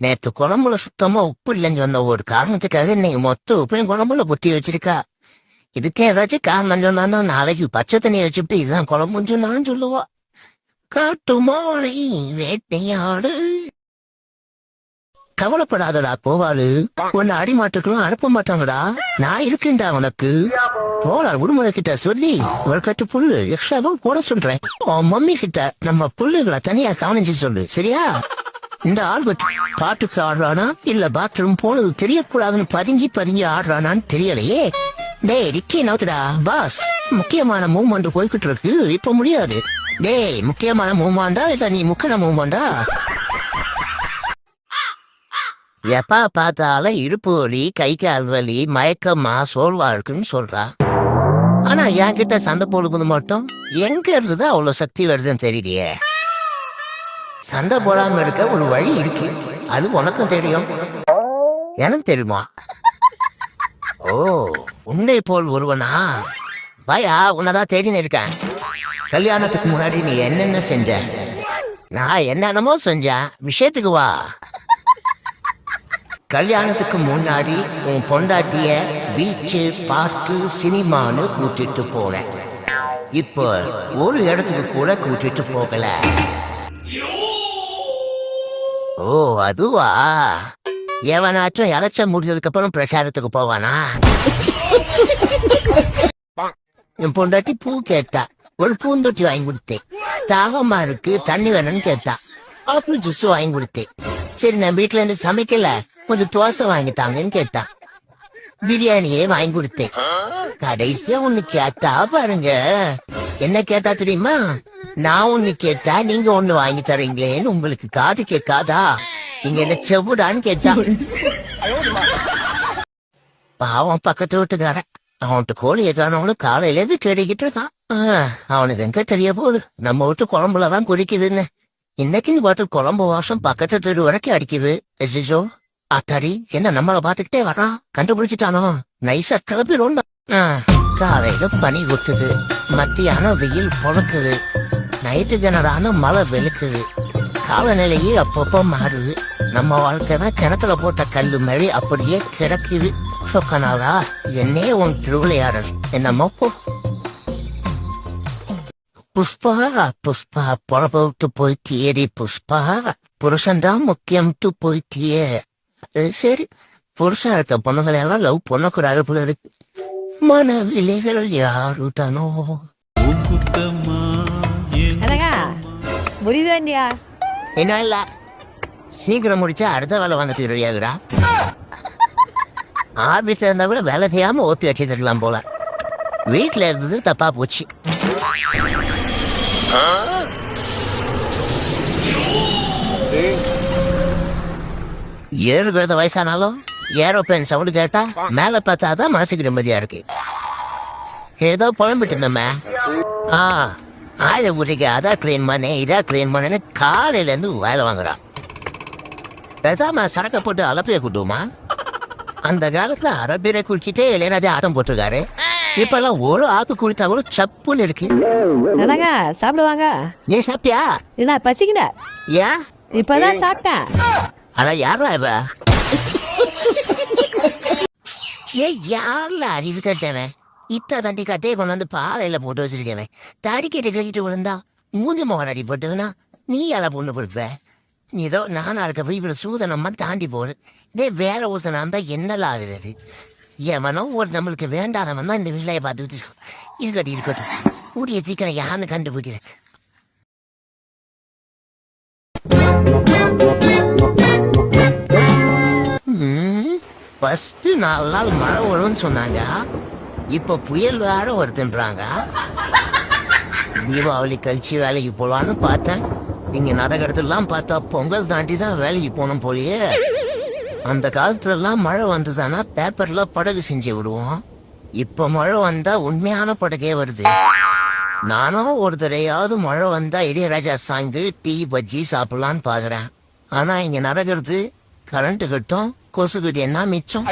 நேத்து குழம்புல சுத்தமா உப்பு இல்லைன்னு சொன்ன ஒரு காரணத்துக்காக இன்னைக்கு மொத்த உப்பையும் குழம்புல பொட்டி வச்சிருக்கா இதுக்கே ஏதாச்சும் காரணம் சொன்னா நாளைக்கு பச்சை தண்ணியை வச்சுட்டு இதுதான் குழம்புன்னு சொன்னான்னு சொல்லுவா காட்டுமாளை வேட்டையாடு கவலைப்படாதடா போவாளு உன்னை அடிமாட்டுக்கெல்லாம் அனுப்ப மாட்டாங்கடா நான் இருக்கேன்டா உனக்கு போலார் விடுமுறை கிட்ட சொல்லி ஒரு கட்டு புல்லு எக்ஸ்ட்ராவும் போட சொல்றேன் உன் மம்மி கிட்ட நம்ம புல்லுகளை தனியா கவனிச்சு சொல்லு சரியா இந்த ஆல்பர்ட் பாட்டுக்கு ஆடுறானா? இல்ல பாத்ரூம் போனது தெரியக்கூடாதுன்னு பதுங்கி பதுங்கி ஆடுறானான்னு தெரியலையே. டேய் ரிக்கி நவுத்துடா பாஸ் முக்கியமான மூவ்மெண்ட் போய்கிட்டு இருக்கு இப்ப முடியாது. டேய் முக்கியமான மூவ்மெண்டா இல்ல நீ முக்கிய மூவ்மெண்டா எப்பா பார்த்தாலும் இடுப்பு வலி கை கால் வலி மயக்கமா சோர்வா இருக்குன்னு சொல்றா. ஆனா என்கிட்ட சண்டை போடுவது மட்டும் எங்க இருந்துதான் அவ்வளவு சக்தி வருதுன்னு தெரியலையே. சண்டை போடாம இருக்க ஒரு வழி இருக்கு. அது உனக்கும் தெரியும். எனக்கு தெரியுமா? ஓ உன்னை போல் ஒருவனா? பாயா உன்னதான் தேடின்னு இருக்கேன். கல்யாணத்துக்கு முன்னாடி நீ என்னென்ன செஞ்ச? நான் என்னென்னமோ செஞ்சேன் விஷயத்துக்கு வா. கல்யாணத்துக்கு முன்னாடி உன் பொண்டாட்டிய பீச்சு பார்க்கு சினிமான்னு கூட்டிட்டு போனேன். இப்போ ஒரு இடத்துக்கு கூட கூட்டிட்டு போகல. ஓ அதுவா? எவனாச்சும் எலெக்ஷன் முடிஞ்சதுக்கு அப்புறம் பிரச்சாரத்துக்கு போவானா? என் பொண்டாட்டி பூ கேட்டா ஒரு பூந்தொட்டி வாங்கி கொடுத்தேன். தாகமா இருக்கு தண்ணி வேணும்னு கேட்டா ஆப்பிள் ஜூஸ் வாங்கி கொடுத்தேன். சரி நான் வீட்டுல இருந்து சமைக்கல கொஞ்சம் தோசை வாங்கி தாங்கன்னு கேட்டா பிரியாணியே வாங்கி கொடுத்தேன். கடைசியா ஒண்ணு கேட்டா பாருங்க. என்ன கேட்டா தெரியுமா? நான் ஒண்ணு கேட்டா நீங்க ஒண்ணு வாங்கி தரீங்களேன்னு உங்களுக்கு காது கேட்காதா? நீங்க என்ன செவ்வுடான்னு கேட்டா. பாவம் பக்கத்து வீட்டுக்காரன். அவன்கிட்ட கோழி காணவனு காலையில இருந்து தேடிக்கிட்டு இருக்கான். அவனுக்கு எங்க தெரிய போகுது? நம்ம வீட்டு குழம்புலதான் குடிக்குதுன்னு. இன்னைக்கு இந்த பாட்டில் குழம்பு வாசம் பக்கத்து தெரு வரைக்கும் அடிக்குது. எசிஜோ அத்தாடி என்ன நம்மள பாத்துக்கிட்டே வரான் கண்டுபிடிச்சிட்டானோ? நைஸா கிளப்பிடும் காலையில பனி ஊத்துது மத்தியானம் வெயில் பொழக்குது. நைட்டு ஜனரான மழை வெளுக்குது. காலநிலையே அப்பப்போ மாறுது. நம்ம வாழ்க்கைனா கிணத்துல போட்ட கல்லு மாதிரி அப்படியே கிடக்குது. சொக்கனாரா என்னே உன் திருவிளையாடல். என்னமோ போ. புஷ்பா புஷ்பா பொழப்ப விட்டு போயிட்டியேடி புஷ்பா. புருஷன்தான் முக்கியம்ட்டு போயிட்டியே. சரி. புருஷா இருக்க பொண்ணுங்களை எல்லாம் லவ் பண்ணக்கூடாது போல இருக்கு. மன விலைகள் யாரு தானோ முடியுது என்ன இல்ல சீக்கிரம் முடிச்சா அடுத்த வேலை வந்துட்டு ரெடியாகுறா ஆபீஸ்ல இருந்தா கூட வேலை செய்யாம ஓப்பி வச்சுருக்கலாம் போல. வீட்டுல இருந்தது தப்பா போச்சு. ஏழு குழந்தை வயசானாலும் ஏரோப்ளேன் சவுண்டு கேட்டா மேல பார்த்தா தான் மனசுக்கு நிம்மதியா இருக்கு. ஏதோ புலம்பிட்டு இருந்தோமே. ஆ. ஆயுத ஊட்டிக்கு அதான் க்ளீன் பண்ணேன் இதான் க்ளீன் பண்ணேன்னு காலையில இருந்து வேலை வாங்குறான் பேசாம சரக்க போட்டு அலப்பைய கூட்டுமா அந்த காலத்துல அரபிரை குளிச்சுட்டே இளையராஜா ஆட்டம் போட்டிருக்காரு. இப்பெல்லாம் ஒரு ஆக்கு குளித்தா கூட சப்புன்னு இருக்கு. என்னங்க சாப்பிடுவாங்க? நீ சாப்பிட்டியா? இல்ல பசிக்கல ஏன் இப்பதான் சாப்பிட்டேன். அதான் யாரா இவ? ஏ யாரில் அறிவு கட்டவன்? இத்த தண்டி கட்டையை கொண்டு வந்து பாலையில் போட்டு வச்சிருக்கவே தடிக்கிட்டு கழிக்கிட்டு விழுந்தா. மூஞ்சி மோகன் அடி போட்டுனா நீ யார பொண்ணு கொடுப்ப நீ ஏதோ நானாக இருக்க போய் இவ்வளோ சூதனமாக தாண்டி போடு. இதே வேற ஒருத்தனா இருந்தால் என்னெல்லாம் ஆகிறது? எவனோ ஒரு நம்மளுக்கு வேண்டாதவன் தான் இந்த வேலையை பார்த்து வச்சிருக்கோம். இருக்கட்டும் இருக்கட்டும். கூடிய சீக்கிரம் யாருன்னு கண்டுபிடிக்கிறேன். ஃபஸ்ட்டு நாலு நாள் மழை வரும்னு சொன்னாங்க. இப்ப புயல் வேற வருதுன்றாங்க. தீபாவளி கழிச்சு வேலைக்கு போலான்னு பார்த்தேன். இங்க நடக்கிறதெல்லாம் பார்த்தா பொங்கல் தாண்டி தான் வேலைக்கு போகணும் போலயே. அந்த காலத்துல எல்லாம் மழை வந்ததுன்னா பேப்பர்ல படகு செஞ்சு விடுவோம். இப்ப மழை வந்தா உண்மையான படகே வருது. நானும் ஒரு தடையாவது மழை வந்தா இளையராஜா சாங்கு டீ பஜ்ஜி சாப்பிடலான்னு பாக்குறேன் ஆனா இங்க நடக்கிறது கரண்ட் கட்டும் கொசு என்ன மிச்சம்.